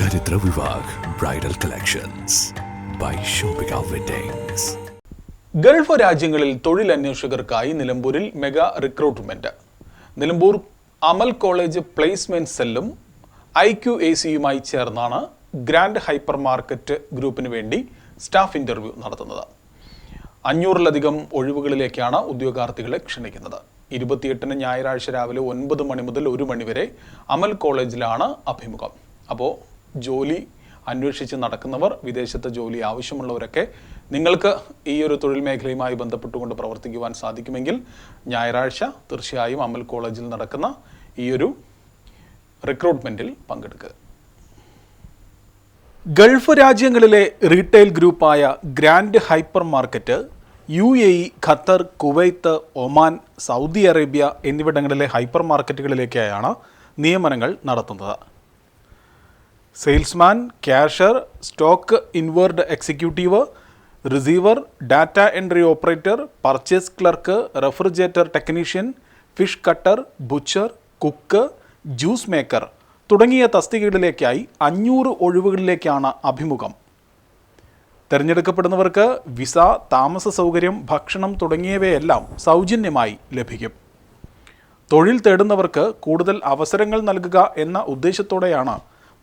Charitra Vivah bridal collections by Shopika weddings gulf രാജ്യങ്ങളിൽ തൊഴിൽ അന്വേഷകർക്കായി നിലമ്പൂരിൽ mega recruitment. Nilambur Amal college placement സെല്ലും ഐ ക്യു എ സിയുമായി ചേർന്നാണ് ഗ്രാൻഡ് ഹൈപ്പർ മാർക്കറ്റ് ഗ്രൂപ്പിന് വേണ്ടി സ്റ്റാഫ് ഇന്റർവ്യൂ നടത്തുന്നത്. അഞ്ഞൂറിലധികം ഒഴിവുകളിലേക്കാണ് ഉദ്യോഗാർത്ഥികളെ ക്ഷണിക്കുന്നത്. ഇരുപത്തിയെട്ടിന് ഞായറാഴ്ച രാവിലെ ഒൻപത് മണി മുതൽ ഒരു മണി വരെ അമൽ കോളേജിലാണ് അഭിമുഖം. അപ്പോൾ ജോലി അന്വേഷിച്ച് നടക്കുന്നവർ വിദേശത്ത് ജോലി ആവശ്യമുള്ളവരൊക്കെ നിങ്ങൾക്ക് ഈ ഒരു തൊഴിൽ മേഖലയുമായി ബന്ധപ്പെട്ടുകൊണ്ട് പ്രവർത്തിക്കുവാൻ സാധിക്കുമെങ്കിൽ ഞായറാഴ്ച തീർച്ചയായും അമൽ കോളേജിൽ നടക്കുന്ന ഈ ഒരു റിക്രൂട്ട്മെന്റിൽ പങ്കെടുക്കുക. ഗൾഫ് രാജ്യങ്ങളിലെ retail ഗ്രൂപ്പായ grand hyper market U A E Qatar Kuwait Oman Saudi Arabia എന്നിവിടങ്ങളിലെ ഹൈപ്പർ മാർക്കറ്റുകളിലേക്കായാണ് നിയമനങ്ങൾ നടത്തുന്നത്. Salesman cashier stock inward executive receiver data entry operator purchase clerk refrigerator technician fish cutter butcher cook juice maker തുടങ്ങിയ തസ്തികകളിലേക്കായി അഞ്ഞൂറ് ഒഴിവുകളിലേക്കാണ് അഭിമുഖം. തിരഞ്ഞെടുക്കപ്പെടുന്നവർക്ക് visa താമസ സൗകര്യം ഭക്ഷണം തുടങ്ങിയവയെല്ലാം സൗജന്യമായി ലഭിക്കും. തൊഴിൽ തേടുന്നവർക്ക് കൂടുതൽ അവസരങ്ങൾ നൽകുക എന്ന ഉദ്ദേശത്തോടെയാണ്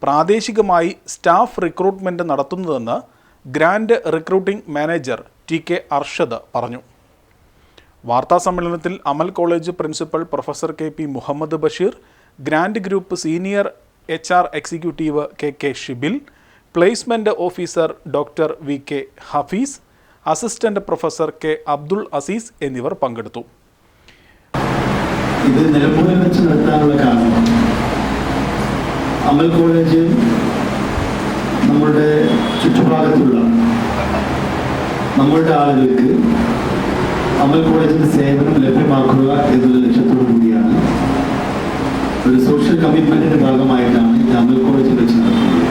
പ്രാദേശികമായി സ്റ്റാഫ് റിക്രൂട്ട്മെന്റ് നടത്തുന്നതെന്ന് grand recruiting manager T K Arshad പറഞ്ഞു. വാർത്താ സമ്മേളനത്തിൽ Amal college principal professor K P Muhammad Basheer grand group senior H R executive K K Shibil placement officer doctor V K Hafeez assistant professor K Abdul Azeez എന്നിവർ പങ്കെടുത്തു. ഇത് നിലമ്പൂരിൽ വെച്ച് നിർത്താനുള്ള കാരണം അമൽ കോളേജ് നമ്മളുടെ ചുറ്റുഭാഗത്തുള്ള നമ്മളുടെ ആളുകൾക്ക് അമൽ കോളേജിന്റെ സേവനം ലഭ്യമാക്കുക എന്നുള്ള ലക്ഷ്യത്തോടു കൂടിയാണ് ഒരു സോഷ്യൽ കമ്മിറ്റ്മെന്റിന്റെ ഭാഗമായിട്ടാണ് ഈ അമൽ കോളേജ് വെച്ച് നടത്തുന്നത്.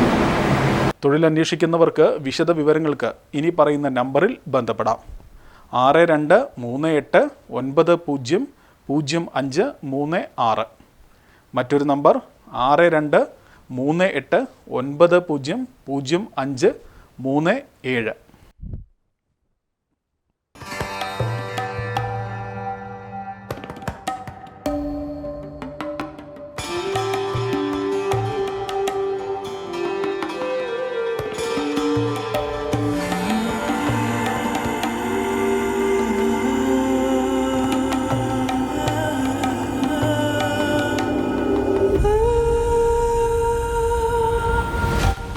തൊഴിലന്വേഷിക്കുന്നവർക്ക് വിശദ വിവരങ്ങൾക്ക് ഇനി പറയുന്ന നമ്പറിൽ ബന്ധപ്പെടാം. ആറ് രണ്ട് മൂന്ന് എട്ട് ഒൻപത് പൂജ്യം പൂജ്യം അഞ്ച് മൂന്ന് ആറ്. മറ്റൊരു നമ്പർ ആറ് രണ്ട് മൂന്ന് എട്ട് ഒൻപത് പൂജ്യം പൂജ്യം അഞ്ച് മൂന്ന് ഏഴ്.